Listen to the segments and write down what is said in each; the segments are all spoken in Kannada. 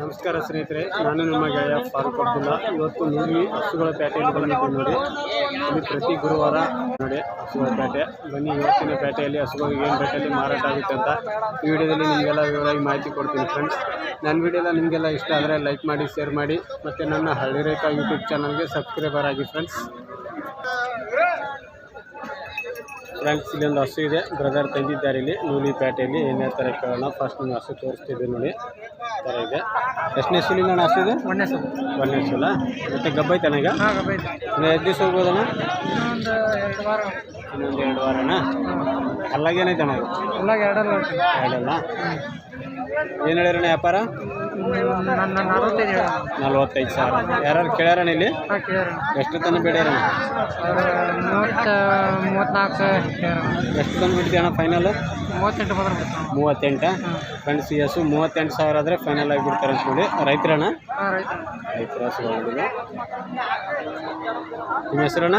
ನಮಸ್ಕಾರ ಸ್ನೇಹಿತರೆ, ನಾನು ನಿಮ್ಮ ಗೆಳೆಯ ಫಾರೂಕ್ ಅಬ್ದುಲ್ಲಾ. ಇವತ್ತು ನೀಲಿ ಹಸುಗಳ ಪೇಟೆಯಲ್ಲಿ ಬಂದಿದ್ದೀನಿ ನೋಡಿ. ಇಲ್ಲಿ ಪ್ರತಿ ಗುರುವಾರ ನೋಡಿ ಹಸುಗಳ ಪೇಟೆ ಬನ್ನಿ, ಇವತ್ತಿನ ಪೇಟೆಯಲ್ಲಿ ಹಸುಗಳಿಗೆ ಏನು ರೇಟಲ್ಲಿ ಮಾರಾಟ ಆಗುತ್ತೆ ಅಂತ ಈ ವಿಡಿಯೋದಲ್ಲಿ ನಿಮಗೆಲ್ಲ ವಿವರವಾಗಿ ಮಾಹಿತಿ ಕೊಡ್ತೀನಿ ಫ್ರೆಂಡ್ಸ್ ನನ್ನ ವಿಡಿಯೋದ ನಿಮಗೆಲ್ಲ ಇಷ್ಟ ಆದರೆ ಲೈಕ್ ಮಾಡಿ ಶೇರ್ ಮಾಡಿ. ಮತ್ತು ನನ್ನ ಹಳ್ಳಿ ಯೂಟ್ಯೂಬ್ ಚಾನಲ್ಗೆ ಸಬ್ಸ್ಕ್ರೈಬರ್ ಆಗಿ ಫ್ರೆಂಡ್ಸ್ ಫ್ರೆಂಡ್ಸ್ ಇಲ್ಲೊಂದು ಹಸು ಇದೆ. ಬ್ರದರ್ ತಂದಿದ್ದಾರೆ ಇಲ್ಲಿ. ನೂಲಿ ಪೇಟೆಯಲ್ಲಿ ಏನೇ ಥರ ಕೇಳೋಣ ಫಸ್ಟ್ ನಿಮ್ಗೆ ಹಸು ತೋರಿಸ್ತಿದ್ದೆ ನೋಡಿ. ಥರ ಇದೆ. ಎಷ್ಟನೇ ಸುಲಿನ ಇದೆ? ಒಂದನೇ ಸಲ. ಒಂದನೇ ಸುಲ? ಮತ್ತೆ ಗಬ್ಬ ಐತಣ್ಣ ಈಗ? ಹಾಂ ಗಬ್ಬೈತೆ. ಇನ್ನು ಎಷ್ಟು ದಿವಸ ಹೋಗ್ಬೋದಣ್ಣ? ಇನ್ನೊಂದು ಎರಡು ವಾರ ಇನ್ನೊಂದು ಎರಡು ವಾರನ? ಅಲ್ಲಾಗೇನೈತಣ್ಣ ಇದು? ಎಲ್ಲ ಎರಡಲ್ಲ ಎರಡಲ್ಲ? ಏನು ಹೇಳಿರಣ್ಣ ವ್ಯಾಪಾರ? ನಲವತ್ತೈದು ಸಾವಿರ. ಯಾರು ಕೇಳ್ಯಾರಣ ಇಲ್ಲಿ? ಎಷ್ಟು ತನಕ ಬಿಡ್ಯಾರ? ಎಷ್ಟು ತಂದು ಬಿಡ್ತೀಯ ಅಣ್ಣ ಫೈನಲ್ ಮೂವತ್ತೆಂಟು ಮೂವತ್ತೆಂಟ? ಫ್ರೆಂಡ್ಸ್ ಹಸು ಮೂವತ್ತೆಂಟು ಸಾವಿರ ಆದರೆ ಫೈನಲ್ ಆಗಿಬಿಡ್ತಾರೆ ನೋಡಿ ರೈತರಣ್ಣ ರೈತರ. ನಿಮ್ಮ ಹೆಸರಣ್ಣ?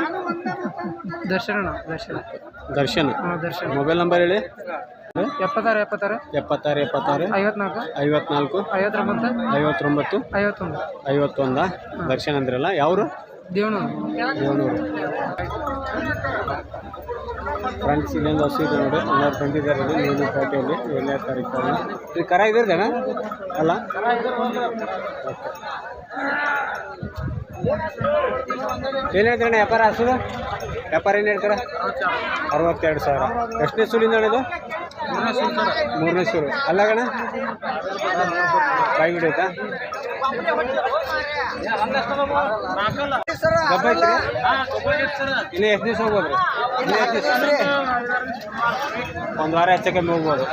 ದರ್ಶನ. ದರ್ಶನ್. ದರ್ಶನ. ಮೊಬೈಲ್ ನಂಬರ್ ಹೇಳಿ. ಎಪ್ಪತ್ತಾರು ಎಪ್ಪತ್ತಾರು? ಎಪ್ಪತ್ತಾರು ಎಪ್ಪತ್ತಾರು. ಐವತ್ನಾಲ್ಕು? ಐವತ್ನಾಲ್ಕು. ಐವತ್ತೊಂಬತ್ತು? ಐವತ್ತೊಂಬತ್ತು. ಐವತ್ತೊಂದು. ಐವತ್ತೊಂದ. ದರ್ಶನ್ ಅಂದ್ರಲ್ಲ ಯಾವರು? ದೇವನೂರು. ದೇವನೂರು. ಫ್ರೆಂಡ್ಸ್ ಇಲ್ಲೊಂದು ಹಸು ಇದೆ ನೋಡಿ ಎಲ್ಲರೂ ಬಂದಿದ್ದಾರೆ ಇಲ್ಲಿ ನೀಲಿ ಪೇಟೆಯಲ್ಲಿ ಏಳನೇ ತಾರೀಕು ಇದು ಕರ ಇದ್ರದಣ್ಣ ಅಲ್ಲ? ಏನು ಹೇಳ್ತಾರಣ್ಣ ವ್ಯಾಪಾರ ಹಸು ವ್ಯಾಪಾರ ಏನು ಹೇಳ್ತಾರೆ? ಅರವತ್ತೆರಡು ಸಾವಿರ. ಎಷ್ಟನೇ ಸುಳಿಂದ ಅಣ್ಣ ಇದು? ಮೂರನೇ ಸೂರು ಅಲ್ಲಗಣ ಬಾಯಿ ಹಿಡಿಯುತ್ತಾ ಐತ್ರಿ ಇನ್ನು ಎಷ್ಟು ದಿವಸ ಹೋಗ್ಬೋದು? ರೀ ಇನ್ನು ಎಷ್ಟು ದಿವಸ ಒಂದು ವಾರ ಹೆಚ್ಚು ಕಮ್ಮಿ ಹೋಗ್ಬೋದು.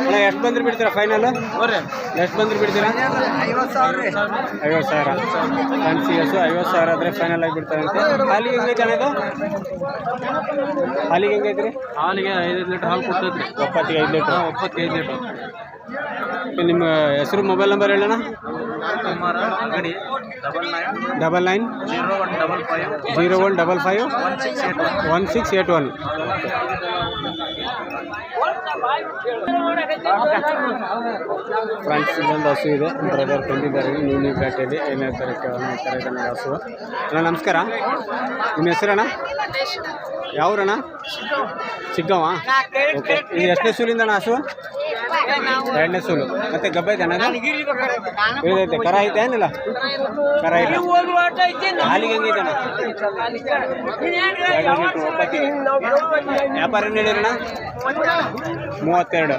ಅಣ್ಣ ಎಷ್ಟು ಬಂದ್ರೆ ಬಿಡ್ತೀರಾ ಫೈನಲ್ ಎಷ್ಟು ಬಂದ್ರೆ ಬಿಡ್ತೀರಾ? ಐವತ್ತು ಸಾವಿರ ರೀ. ಸಿ ಸಾವಿರ. ಫ್ಯಾನ್ಸಿ ಹಸು ಐವತ್ತು ಸಾವಿರ ಆದರೆ ಫೈನಲ್ ಆಗಿ ಬಿಡ್ತಾರಂತೆ ಹಾಲಿಗೆ ಹೆಂಗೈತೆ ಅಣ್ಣ ಇದು? ಹಾಲಿಗೆ ಹೆಂಗೈತೆ ರೀ ಹಾಲಿಗೆ ಐದು ಲೀಟ್ರ್ ಹಾಲು ಕೊಡ್ತೈತ್ರಿ. ಒಪ್ಪತ್ತಿಗೆ ಐದು ಲೀಟ್ರ್. ಒಪ್ಪತ್ತೈದು ಲೀಟ್ರ್. ನಿಮ್ಮ ಹೆಸರು ಮೊಬೈಲ್ ನಂಬರ್ ಹೇಳೋಣ Kumara Angadi double nine zero one double five zero one double five one six eight one friends ಇನ್ನೊಂದು ಹಸು ಇದೆ. ಬ್ರದರ್ ತಂದಿದ್ದಾರೆ. ನೀಲಿ ಪೇಟೆಯಲ್ಲಿ ಏನೇ ಥರ ಕೇಳೋಣ ಈ ಥರ ಇದೆ ಹಸು. ಅಣ್ಣ ನಮಸ್ಕಾರ. ನಿಮ್ಮ ಹೆಸರಣ್ಣ? ಯಾವ್ರಣ್ಣ? ಚಿಕ್ಕವ ಓಕೆ ಇದು ಎಷ್ಟನೇ ಸೂಲಿಂದ ಅಣ್ಣ ಹಸು? ಎರಡನೇ ಸೂಲು. ಮತ್ತೆ ಗಬ್ಬೆ ಇಳಿದೈತೆ. ಕರ ಐತೆ ಏನಿಲ್ಲ? ಕರ ಇಲ್ಲ. ಹಾಲಿಗೆ ಹೆಂಗೈತೆ ವ್ಯಾಪಾರ ಏನು ಹೇಳಿರಣ ಮೂವತ್ತೆರಡು.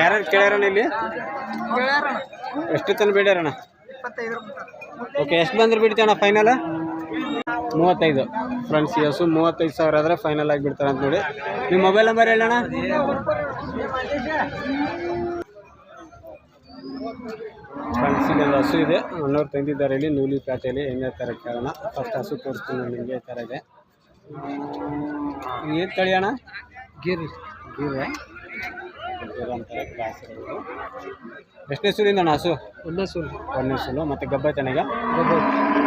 ಯಾರ್ಯಾರು ಕೇಳ್ಯಾರಣ ಇಲ್ಲಿ? ಎಷ್ಟು ತನಕ ಬೇಡ್ಯಾರಣ್ಣ? ಓಕೆ ಎಷ್ಟು ಬಂದ್ರೆ ಬಿಡ್ತೀಯಣ್ಣ ಫೈನಲ್ ಮೂವತ್ತೈದು. ಫ್ರೆಂಡ್ಸ್ ಇಯರ್ಸು ಮೂವತ್ತೈದು ಸಾವಿರ ಆದರೆ ಫೈನಲ್ ಆಗಿ ಬಿಡ್ತಾರೆ ಅಂತ ನೋಡಿ. ನಿಮ್ಮ ಮೊಬೈಲ್ ನಂಬರ್ ಹೇಳೋಣ ಇಲ್ಲೊಂದು ಹಸು ಇದೆ. ಅಣ್ಣವ್ರು ತಂದಿದ್ದಾರೆ ಇಲ್ಲಿ ನೂಲಿ ಪ್ಯಾಟೆಯಲ್ಲಿ ಹೆಂಗೆ ಥರ ಕೇಳೋಣ. ಫಸ್ಟ್ ಹಸು ತೋರಿಸ್ತೀನಿ ನಿಮಗೆ ಥರ ಇದೆ. ಏನು ತಳಿಯೋಣ ಗಿರಿ ಗೀರ. ಗೀರ ಅಂತಾರೆ ಕ್ಲಾಸ್ ಇರೋದು ಎಷ್ಟನೇ ಸೂಲಿಂದ ಅಣ್ಣ ಹಸು? ಒಂದೇ ಸೂಲ್ ಒಂದನೇ ಸೂಲು ಮತ್ತು ಗಬ್ಬ ತನಗ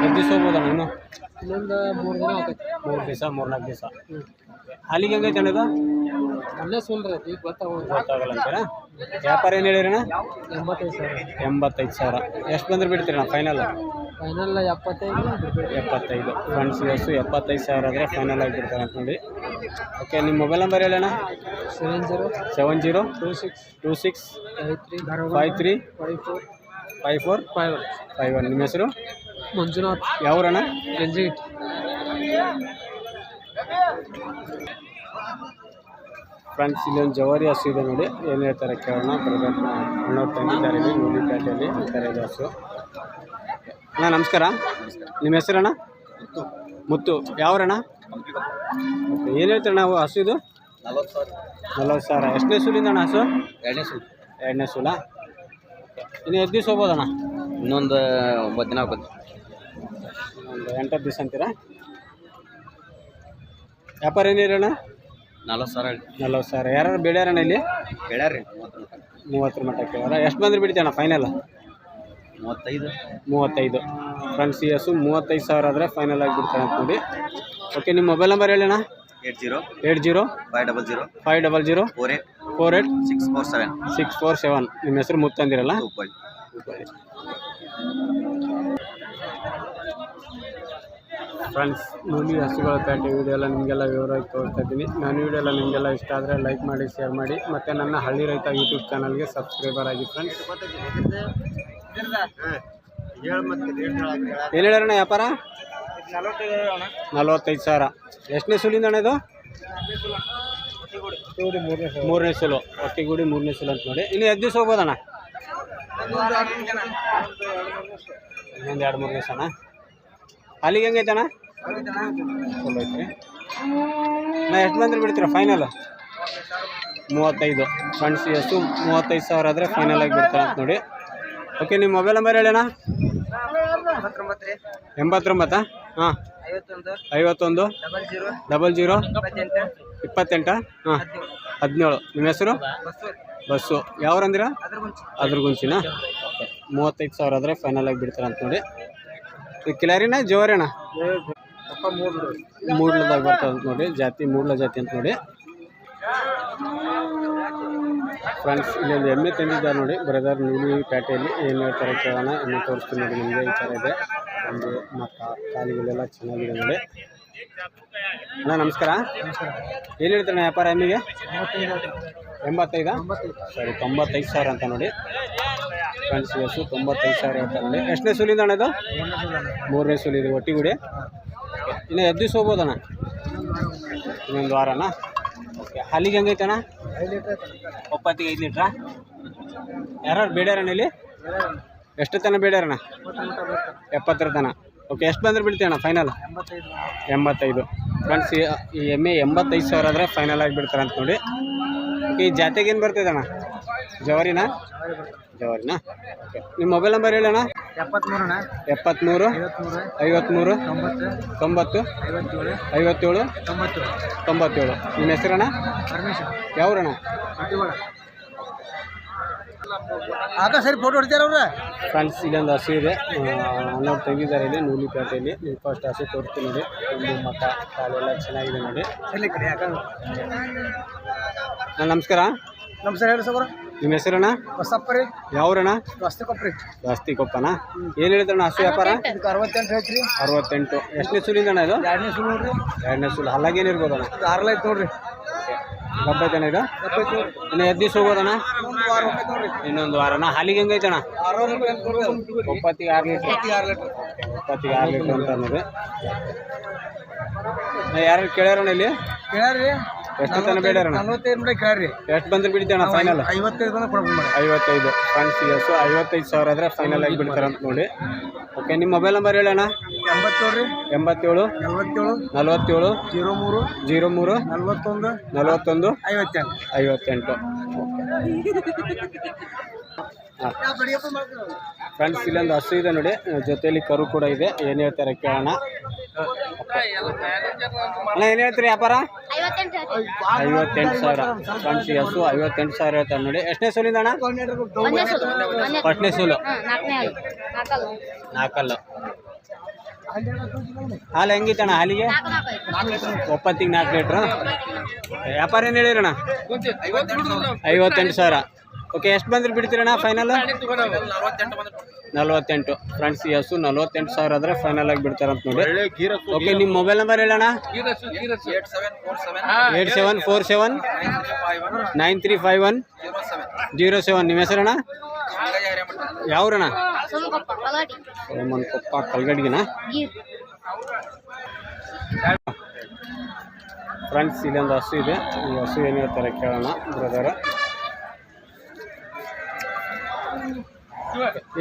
ಎಷ್ಟು ದಿವಸ ಹೋಗ್ಬೋದಣ್ಣ ಇನ್ನು? ಇನ್ನೊಂದು ಮೂರು ದಿನ ಮೂರು ದಿವಸ ಮೂರ್ನಾಲ್ಕು ದಿವಸ. ಅಲ್ಲಿಗೆ ಹೆಂಗೈತೆ ಅಣ್ಣ ಇದು? ಒಂದೇ ಸೂಲ್ ರೀ ಈಗ ಗೊತ್ತಾಗೋದು ಗೊತ್ತಾಗಲ್ಲ ಅಂತೀರಾ? ವ್ಯಾಪಾರ ಏನು ಹೇಳಿರಣ್ಣ ಎಂಬತ್ತೈದು ಸಾವಿರ. ಎಂಬತ್ತೈದು ಸಾವಿರ. ಎಷ್ಟು ಬಂದ್ರೆ ಬಿಡ್ತೀರಣ್ಣ ಫೈನಲ್ ಫೈನಲ್ ಎಪ್ಪತ್ತೈದು ಎಪ್ಪತ್ತೈದು. ಫ್ರೆಂಡ್ಸ್ ಹಸು ಎಪ್ಪತ್ತೈದು ಸಾವಿರ ಆದರೆ ಫೈನಲ್ ಆಗಿ ಬಿಡ್ತಾರೆ ಅಂತ ನೋಡಿ ಓಕೆ ನಿಮ್ಮ ಮೊಬೈಲ್ ನಂಬರ್ ಹೇಳೋಣ seven zero seven zero two six two six five three five three five four five four five one five one ನಿಮ್ಮ ಹೆಸರು? ಮಂಜುನಾಥ್. ಯಾವ್ರಣ್ಣ? ಗಂಜಿಗಿಟ್ ಫ್ರೆಂಡ್ಸ್ ಇಲ್ಲೊಂದು ಜವಾರಿ ಹಸು ಇದೆ ನೋಡಿ. ಏನು ಹೇಳ್ತಾರೆ ಕೇಳೋಣ. ಬ್ರದರ್ ಅಣ್ಣವ್ರು ತಂದಿದ್ದಾರೆ ಇಲ್ಲಿ ನೂಲಿ ಪೇಟೆಯಲ್ಲಿ ಥರ ಇದೆ ಹಸು. ಅಣ್ಣ ನಮಸ್ಕಾರ. ನಿಮ್ಮ ಹೆಸರಣ್ಣ? ಮುತ್ತು. ಯಾವ್ರಣ್ಣ? ಏನು ಹೇಳ್ತಾರೆ ನಾವು ಹಸು ಇದು? ನಲ್ವತ್ತು ಸಾವಿರ. ನಲ್ವತ್ತು ಸಾವಿರ. ಎಷ್ಟನೇ ಸೂಲಿಂದ ಅಣ್ಣ ಹಸು? ಎರಡನೇ ಸೂಲ್. ಎರಡನೇ ಸೂಲ? ಇನ್ನು ಎಷ್ಟು ದಿವಸ ಹೋಗ್ಬೋದಣ್ಣ? ಇನ್ನೊಂದು ಒಂಬತ್ತು ದಿನ ಆಗುತ್ತೆ ಒಂದು ಎಂಟತ್ತು ದಿವಸ ಅಂತೀರಾ? ವ್ಯಾಪಾರ ಏನಿರಣ್ಣ? ನಲ್ವತ್ತು ಸಾವಿರ ನಲ್ವತ್ತು ಸಾವಿರ. ಯಾರು ಬೇಡ್ಯಾರಣ್ಣ ಇಲ್ಲಿ? ಬೆಳೆಯಾರಿ ಮೂವತ್ತರ ಮಟ್ಟ ಕೇಳಾರ ಎಷ್ಟು ಬಂದ್ರೆ ಬಿಡ್ತೀಯಣ್ಣ ಫೈನಲ್ ಮೂವತ್ತೈದು. ಮೂವತ್ತೈದು. ಫ್ರೆಂಡ್ಸ್ ಈ ಹಸು ಮೂವತ್ತೈದು ಸಾವಿರ ಆದರೆ ಫೈನಲ್ ಆಗಿ ಬಿಡ್ತಾರೆ ಅಂತ ನೋಡಿ ಓಕೆ ನಿಮ್ಮ mobile number ಹೇಳಣ್ಣ? Eight zero eight zero five double zero five double zero four eight four eight six four seven six four seven. ನಿಮ್ಮ ಹೆಸರು ಮುತ್ತಂದಿರಲ್ಲ ಹುಬ್ಬಳ್ಳಿ ಫ್ರೆಂಡ್ಸ್ ಮೂಲಿ ಹಸುಗಳ ಪ್ಯಾಂಟ್ ವಿಡಿಯೋ ಎಲ್ಲ ನಿಮಗೆಲ್ಲ ವಿವರವಾಗಿ ತೋರಿಸ್ತಾ ಇದ್ದೀನಿ. ನಾನು ವಿಡಿಯೋ ಎಲ್ಲ ನಿಮಗೆಲ್ಲ ಇಷ್ಟ ಆದರೆ ಲೈಕ್ ಮಾಡಿ ಶೇರ್ ಮಾಡಿ. ಮತ್ತು ನನ್ನ ಹಳ್ಳಿ ರೈತ ಯೂಟ್ಯೂಬ್ ಚಾನಲ್ಗೆ ಸಬ್ಸ್ಕ್ರೈಬರ್ ಆಗಿ ಫ್ರೆಂಡ್ಸ್ ಏನು ಹೇಳೋಣ ವ್ಯಾಪಾರ? ನಲ್ವತ್ತೈದು ಸಾವಿರ. ಎಷ್ಟನೇ ಸುಲಿಂದ ಅಣ್ಣ ಇದು? ಮೂರನೇ ಸುಲು. ಒಟ್ಟಿಗೂಡಿ ಮೂರನೇ ಸುಲು ಅಂತ ನೋಡಿ. ಇನ್ನು ಎಷ್ಟು ದಿವಸ ಹೋಗ್ಬೋದಣ್ಣ? ಇನ್ನೊಂದು ಎರಡು ಮೂರು ದಿವಸ ಅಣ್ಣ. ಅಲ್ಲಿಗೆ ಹೆಂಗೈತೆ ಅಣ್ಣ? ನಾ ಎಷ್ಟು ಬಂದ್ರೆ ಬಿಡ್ತೀರಾ ಫೈನಲ್ ಮೂವತ್ತೈದು. ಫ್ರೆಂಡ್ಸ್ ಎಷ್ಟು? ಮೂವತ್ತೈದು ಸಾವಿರ ಆದರೆ ಫೈನಲ್ ಆಗಿ ಬಿಡ್ತಾರೆ ಅಂತ ನೋಡಿ. ಓಕೆ ನಿಮ್ಮ ಮೊಬೈಲ್ ನಂಬರ್ ಹೇಳಣ್ಣ ಎಂಬತ್ತೊಂಬತ್ತಾ? ಹಾಂ. ಐವತ್ತೊಂದು ಡಬಲ್ ಜೀರೋ ಇಪ್ಪತ್ತೆಂಟ ಹಾಂ. ಹದಿನೇಳು. ನಿಮ್ಮ ಹೆಸರು? ಬಸ್ಸು ಯಾವ್ರಂದಿರ? ಅದ್ರ ಗುಂಚಿನ ಮೂವತ್ತೈದು ಸಾವಿರ ಆದರೆ ಫೈನಲ್ ಆಗಿ ಬಿಡ್ತಾರೆ ಅಂತ ನೋಡಿ. ಈ ಕಿಲಾರಿನ ಜೋರೇಣ ಮೂಡ್ಲದಾಗ ಬರ್ತದೆ ಅಂತ ನೋಡಿ. ಜಾತಿ ಮೂಡ್ಲ ಜಾತಿ ಅಂತ ನೋಡಿ. ಫ್ರೆಂಡ್ಸ್ ಇಲ್ಲೊಂದು ಎಮ್ಮೆ ತಂದಿದ್ದಾರೆ ನೋಡಿ. ಬ್ರದರ್ ನೀಲಿ ಪ್ಯಾಟೆಯಲ್ಲಿ ಏನು ಹೇಳ್ತಾರೆ ಕೇಳೋಣ. ಎಮ್ಮೆ ತೋರಿಸ್ತೀನಿ ನೋಡಿ ನಿಮಗೆ. ಈ ಥರ ಇದೆ. ಒಂದು ಮಕ್ಕ ಕಾಲಿಗಳೆಲ್ಲ ಚೆನ್ನಾಗಿದೆ ನೋಡಿ. ಅಣ್ಣ ನಮಸ್ಕಾರ. ಏನು ಹೇಳ್ತಾನೆ ವ್ಯಾಪಾರ ಎಮ್ಮಿಗೆ? ಎಂಬತ್ತೈದಾ? ಸರಿ ತೊಂಬತ್ತೈದು ಸಾವಿರ ಅಂತ ನೋಡಿ. ಫ್ರೆಂಡ್ಸ್ ಬಸ್ಸು ತೊಂಬತ್ತೈದು ಸಾವಿರ ಹೇಳ್ತಾರೆ ನೋಡಿ ಎಷ್ಟನೇ ಸುಲಿಂದ ಅಣ್ಣ ಇದು? ಮೂರನೇ ಸುಲಿದೆ ಒಟ್ಟಿಗೂಡಿ? ಇನ್ನು ಎದ್ದು ದಿವಸ ಹೋಗ್ಬೋದಣ್ಣ? ಇನ್ನೊಂದು ವಾರನಾ? ಓಕೆ ಹಾಲಿಗೆ ಹೆಂಗೈತಣ್ಣ? ಒಪ್ಪತ್ತಿಗೆ ಐದು ಲೀಟ್ರಾ? ಯಾರು ಬೇಡ್ಯಾರಣ್ಣ ಇಲ್ಲಿ? ಎಷ್ಟು ತನ ಬೇಡ್ಯಾರಣ್ಣ? ಎಪ್ಪತ್ತರ ತನ. ಓಕೆ ಎಷ್ಟು ಬಂದ್ರೆ ಬಿಡ್ತೀಯಣ್ಣ ಫೈನಲ್ ಎಂಬತ್ತೈದು. ಫ್ರೆಂಡ್ಸ್ ಈ ಎಮ್ಮೆ ಎಂಬತ್ತೈದು ಸಾವಿರ ಆದರೆ ಫೈನಲ್ ಆಗಿ ಬಿಡ್ತಾರೆ ಅಂತ ನೋಡಿ. ಈ ಜಾತೆಗೆ ಏನು ಬರ್ತಿದಣ್ಣ ಜವಾರಿನಾ? ಜವಾರಿನಾ? ನಿಮ್ಮ ಮೊಬೈಲ್ ನಂಬರ್ ಹೇಳಣ್ಣ ಎಪ್ಪತ್ಮೂರಣ ಎಪ್ಪತ್ತ್ಮೂರು ಐವತ್ಮೂರು ಐವತ್ತ್ಮೂರು ತೊಂಬತ್ತು ಐವತ್ತೇಳು ಐವತ್ತೇಳು ತೊಂಬತ್ತು ತೊಂಬತ್ತೇಳು. ನಿಮ್ಮ ಹೆಸರಣ್ಣ? ಪರಮೇಶ್ವರ. ಯಾವ್ರಣ್ಣ? ಆಗ ಸರಿ ಫೋಟೋ ಹೊಡಿತಾರ ಅವ್ರ? ಫ್ರೆಂಡ್ಸ್ ಇಲ್ಲೊಂದು ಹಸಿ ಇದೆ. ಅನ್ನೋರು ತೆಗಿದ್ದಾರೆ ಇಲ್ಲಿ ನೂಲಿಪೇಟೆಯಲ್ಲಿ. ನೀವು ಫಸ್ಟ್ ಹಸಿ ತೋರಿಸ್ತೀನಿ ನೋಡಿ. ಒಂದು ಮಠ ಕಾಲೆಲ್ಲ ಚೆನ್ನಾಗಿದೆ ನೋಡಿ. ಅಣ್ಣ, ನಮಸ್ಕಾರ. ನಮಸ್ಕಾರ ಹೇಳಿ ಸೌರ. ನಿಮ್ಮ ಹೆಸರಣ್ಣ? ಬಸಪ್ಪ ರೀ. ಯಾವ್ರಣ್ಣ? ಜಾಸ್ತಿ ಕೊಪ್ರಿ ಜಾಸ್ತಿ ಕೊಪ್ಪನ ಏನು ಹೇಳಿದ್ರಣ್ಣ ಹಸು ವ್ಯಾಪಾರ? ಅರವತ್ತೆಂಟು ಹೇಳ್ತೀರಿ. ಅರವತ್ತೆಂಟು. ಎಷ್ಟನೇ ಸುಲಿಂದ ಅಣ್ಣ ಇದು? ಎರಡನೇ ಸುಳ್ಳು ನೋಡ್ರಿ. ಎರಡನೇ ಸುಲು. ಹಲ್ಲಾಗೇನು ಇರ್ಬೋದಣ್ಣ? ನೋಡ್ರಿ. ಗಬ್ಬೈತಣ್ಣ ಇದು? ಇನ್ನು ಎದ್ದು ಹೋಗೋದಣ್ಣ? ವಾರ ಹೋಗ್ತೈತೆ ನೋಡ್ರಿ ಇನ್ನೊಂದು ವಾರನ ಹಾಲಿಗೆ ಹೆಂಗ್ ಆರು ರೂಪಾಯಿ ಲೀಟರ್ ನೋಡ್ರಿ ಒಪ್ಪತ್ತಿಗೆ ಆರು ಲೀಟ್ರ್. ಆರು ಲೀಟ್ರ್. ಒಪ್ಪತ್ತಿಗೆ ಆರು ಲೀಟ್ರ್ ಅಂತ ಅನ್ನೋದು. ಯಾರು ಕೇಳ್ಯಾರಣ್ಣ ಇಲ್ಲಿ? ಎಷ್ಟು ತನ ಬೇಡ ನಲ್ವತ್ತೈದು ಕೇಳ್ರಿ. ಎಷ್ಟು ಬಂದ್ರೆ ಬಿಡ್ತೀಯಣ್ಣ ಫೈನಲ್ ಐವತ್ತೈದು ಬಂದ್ರೆ ಕೊಡ್ಬೋದು ಐವತ್ತೈದು. ಫ್ರೆಂಡ್ಸ್ ಎಸ್ ಐವತ್ತೈದು ಸಾವಿರ ಆದರೆ ಫೈನಲ್ ಆಗಿ ಬಿಡ್ತಾರೆ ಅಂತ ನೋಡಿ. ಓಕೆ ನಿಮ್ಮ ಮೊಬೈಲ್ ನಂಬರ್ ಹೇಳಣ್ಣ? ಎಂಬತ್ತೇಳು ರೀ. ಎಂಬತ್ತೇಳು ನಲ್ವತ್ತೇಳು ನಲವತ್ತೇಳು ಜೀರೋ ಮೂರು ಜೀರೋ ಮೂರು ನಲ್ವತ್ತೊಂದು ನಲವತ್ತೊಂದು ಐವತ್ತೆಂಟು. ಐವತ್ತೆಂಟು. ಹಾಂ ಫ್ರೆಂಡ್ಸ್ ಇಲ್ಲೊಂದು ಹಸು ಇದೆ ನೋಡಿ. ಜೊತೆಯಲ್ಲಿ ಕರು ಕೂಡ ಇದೆ. ಏನು ಹೇಳ್ತಾರೆ ಕೇಳೋಣ. ಅಣ್ಣ ಏನು ಹೇಳ್ತೀರಿ ವ್ಯಾಪಾರ? ಐವತ್ತೆಂಟು ಸಾವಿರ. ಫ್ರೆಂಡ್ಸ್ ಹಸು ಐವತ್ತೆಂಟು ಸಾವಿರ ಹೇಳ್ತಾರೆ ನೋಡಿ. ಎಷ್ಟನೇ ಸೂಲಿಂದ ಅಣ್ಣ? ಫಸ್ಟ್ನೇ ಸೂಲು. ನಾಲ್ಕಲ್ಲು. ಹಾಲು ಹೆಂಗಿತ್ತಣ್ಣ ಹಾಲಿಗೆ? ಒಪ್ಪತ್ತಿಗೆ ನಾಲ್ಕು ಲೀಟ್ರು. ವ್ಯಾಪಾರ ಏನು ಹೇಳಿರಣ್ಣ ಐವತ್ತೆಂಟು ಸಾವಿರ. ಓಕೆ ಎಷ್ಟು ಬಂದ್ರೆ ಬಿಡ್ತೀರಣ್ಣ ಫೈನಲ್ ನಲ್ವತ್ತೆಂಟು. ಫ್ರೆಂಡ್ಸ್ ಈ ಹಸು ನಲ್ವತ್ತೆಂಟು ಸಾವಿರ ಆದರೆ ಫೈನಲ್ ಆಗಿ ಬಿಡ್ತಾರಂತ ನೋಡಿ. ಓಕೆ ನಿಮ್ಮ mobile number ಹೇಳಣ್ಣ? Eight seven four seven. Nine three five one zero seven. ನಿಮ್ಮ ಹೆಸರಣ್ಣ? ಯಾವ್ರಣ್ಣ? ಕೊಪ್ಪ ಕಲ್ಗಡ್ಗಿನ? ಫ್ರೆಂಡ್ಸ್ ಇಲ್ಲೊಂದು ಹಸು ಇದೆ. ಈ ಹಸು ಏನು ಹೇಳ್ತಾರೆ ಕೇಳೋಣ ಬ್ರದರ್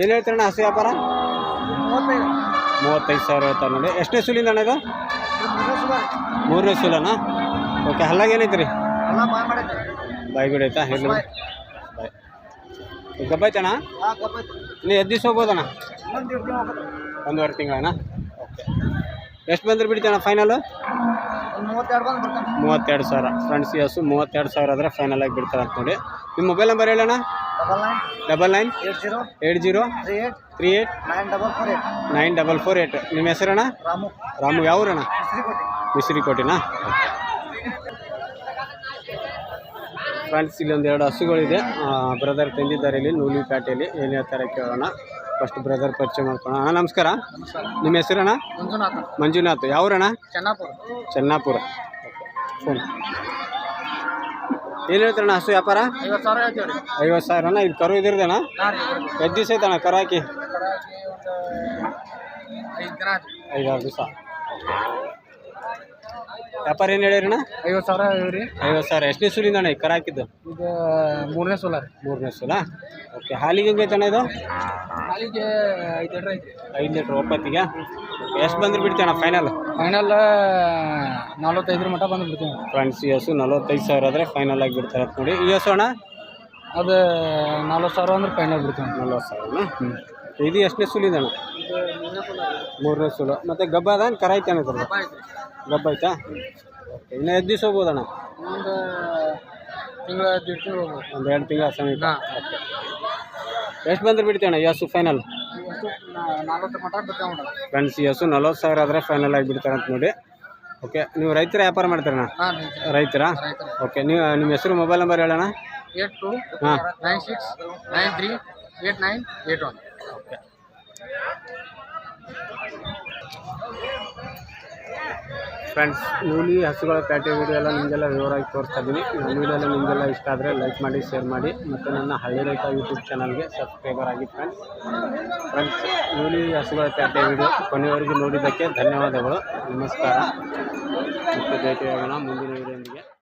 ಏನು ಹೇಳ್ತೀರಣ್ಣ ಹಸು ವ್ಯಾಪಾರ? ಮೂವತ್ತೈದು ಸಾವಿರ ಹೇಳ್ತಾರೆ ನೋಡಿ. ಎಷ್ಟನೇ ಸುಲಿಂದ ಅಣ್ಣ ಇದು? ಮೂರನೇ ಸುಲನ? ಓಕೆ ಹಲ್ಲಾಗ ಏನೈತ್ರಿ? ರೀ ಎಲ್ಲ ಬಾಯ್ ಮಾಡೈತೆ ಬಾಯಿ. ಬಿಡಿ ಆಯ್ತಾ ಹೇಳಿ ಬಾಯ್ ಗಬ್ಬಾಯ್ತಣ್ಣ? ನೀ ಕಪ್ಪೈತೆ ಇನ್ನು ಎದ್ದು ದಿವಸ ಹೋಗ್ಬೋದಣ್ಣ? ಒಂದೂವರೆ ತಿಂಗಳಣ್ಣ ಓಕೆ ಎಷ್ಟು ಬಂದ್ರೆ ಬಿಡ್ತಣ್ಣ ಫೈನಲು ಮೂವತ್ತೆರಡು ಸಾವಿರ. ಫ್ರೆಂಡ್ಸ್ ಈ ಹಸು ಮೂವತ್ತೆರಡು ಸಾವಿರ ಆದರೆ ಫೈನಲ್ ಆಗಿ ಬಿಡ್ತಾರೆ ಅಂತ ನೋಡಿ. ನಿಮ್ಮ ಮೊಬೈಲ್ ನಂಬರ್ ಹೇಳೋಣ double nine eight zero three eight three nine double four eight ನಿಮ್ಮ ಹೆಸರಣ್ಣ? ರಾಮು. ರಾಮು ಯಾವೂರಣ್ಣ ಮಿಸ್ರಿ ಮಿಸ್ರಿಕೋಟಿನಾ ಫ್ರೆಂಡ್ಸ್ ಇಲ್ಲಿ ಒಂದು ಎರಡು ಹಸುಗಳಿದೆ. ಬ್ರದರ್ ತಂದಿದ್ದಾರೆ ಇಲ್ಲಿ ನೂಲಿ ಪ್ಯಾಟೆಯಲ್ಲಿ ಏನು ಹೇಳ್ತಾರೆ ಕೇಳೋಣ. ಫಸ್ಟ್ ಬ್ರದರ್ ಪರಿಚಯ ಮಾಡ್ಕೊಳ್ಳೋಣ. ಅಣ್ಣ ನಮಸ್ಕಾರ. ನಿಮ್ಮ ಹೆಸರಣ್ಣ? ಮಂಜುನಾಥ. ಮಂಜುನಾಥ್. ಯಾವ್ರಣ್ಣ ಚೆನ್ನಾಪುರ. ಚೆನ್ನಾಪುರ. ಫೋನ್. ಏನು ಹೇಳ್ತಾರಣ್ಣ ಹಸು ವ್ಯಾಪಾರ? ಐವತ್ತು ಸಾವಿರ ಅಣ್ಣ ಇಲ್ಲಿ ಕರು ಇದ್ರದಣ್ಣ ಎದ್ದು ದಿವಸ ಐತಣ್ಣ ಕರು ಹಾಕಿ. ಐದಾರು ದಿವಸ. ವ್ಯಾಪಾರ ಏನು ಹೇಳಿರಣ್ಣ ಐವತ್ತು ಸಾವಿರ ರೀ. ಐವತ್ತು ಸಾವಿರ. ಎಷ್ಟನೇ ಸೂಲಿಂದ ಅಣ್ಣ ಈ ಕರು ಹಾಕಿದ್ದು? ಇದು ಮೂರನೇ ಸೋಲ ರೀ. ಮೂರನೇ ಸೂಲ? ಓಕೆ ಹಾಲಿಗೆ ಹೆಂಗೈತಣ್ಣ ಇದು? ಹಾಲಿಗೆ ಐದು ಲೀಟ್ರ್ ಐತಿ ಐದು ಲೀಟ್ರ್ ಒಪ್ಪತ್ತಿಗೆ? ಎಷ್ಟು ಬಂದ್ರೆ ಬಿಡ್ತೀಯಣ್ಣ ಫೈನಲ್ ಫೈನಲ್ ನಲ್ವತ್ತೈದರ ಮಟ್ಟ ಬಂದು ಬಿಡ್ತೀವಿ. ಫ್ರೆಂಡ್ಸ್ ಈ ಹಸು ನಲ್ವತ್ತೈದು ಸಾವಿರ ಆದರೆ ಫೈನಲ್ ಆಗಿ ಬಿಡ್ತಾರೆ ಅಂತ ನೋಡಿ. ಈ ಹಸು ಅಣ್ಣ? ಅದು ನಲ್ವತ್ತು ಸಾವಿರ ಅಂದ್ರೆ ಫೈನಲ್ ಬಿಡ್ತೀವಿ. ನಲ್ವತ್ತು ಸಾವಿರ ಹ್ಞೂ ಇದು ಎಷ್ಟನೇ ಸುಲಿದ ಅಣ್ಣ? ಮೂರನೇ ಸುಲು. ಮತ್ತು ಗಬ್ಬ ಅದ ಕರ ಐತೆ ಅಣ್ಣ ಗಬ್ಬ ಐತಾ ಓಕೆ ಇನ್ನು ಎಷ್ಟು ದಿವಸ ಹೋಗ್ಬೋದಣ್ಣ? ಒಂದು ತಿಂಗಳ ಎರಡು ತಿಂಗಳು ಒಂದು ಎರಡು ತಿಂಗಳ ಸಮೀಪ ಎಷ್ಟು ಬಂದ್ರೆ ಬಿಡ್ತೀಯಣ್ಣ ಅಣ್ಣ ಯಾಸು ಫೈನಲ್ ಇವತ್ತು ನಲ್ವತ್ತು ಮಟ್ಟ ಬಿಡ್ತೇವೆ ನೋಡ್ರಿ ಫ್ರೆಂಡ್ಸ್ ಈ ಹಸು ನಲ್ವತ್ತು ಸಾವಿರ ಆದರೆ ಫೈನಲ್ ಆಗಿ ಬಿಡ್ತಾರೆ ಅಂತ ನೋಡಿ. ಓಕೆ ನೀವು ರೈತರ ವ್ಯಾಪಾರ ಮಾಡ್ತೀರಣ್ಣ? ರೈತರು. ಓಕೆ ನೀವು ನಿಮ್ಮ ಹೆಸರು ಮೊಬೈಲ್ ನಂಬರ್ ಹೇಳೋಣ ಏಟ್ ಟು ಹಾಂ. Nine six nine three eight nine eight one. Okay friends Nooli ಹಸುಗಳ ಪ್ಯಾಟೆ ವೀಡಿಯೋ ಎಲ್ಲ ನಿಮಗೆಲ್ಲ ವಿವರವಾಗಿ ತೋರಿಸ್ತಾ ಇದ್ದೀನಿ ವೀಡಿಯೋ ನಿಮಗೆಲ್ಲ ಇಷ್ಟ ಆದರೆ ಲೈಕ್ ಮಾಡಿ ಶೇರ್ ಮಾಡಿ, ಮತ್ತು ನನ್ನ ಹಳ್ಳಿ ರೈತ ಯೂಟ್ಯೂಬ್ ಚಾನಲ್ಗೆ ಸಬ್ಸ್ಕ್ರೈಬರ್ ಆಗಿ ಫ್ರೆಂಡ್ಸ್ ಫ್ರೆಂಡ್ಸ್ ನೂಲಿ ಹಸುಗಳ ಪ್ಯಾಟೆ ವೀಡಿಯೋ ಕೊನೆಯವರೆಗೂ ನೋಡಿದ್ದಕ್ಕೆ ಧನ್ಯವಾದಗಳು. ನಮಸ್ಕಾರ. ಮತ್ತು ಭೇಟಿಯಾಗೋಣ ಮುಂದಿನ ವಿಡಿಯೋದೊಂದಿಗೆ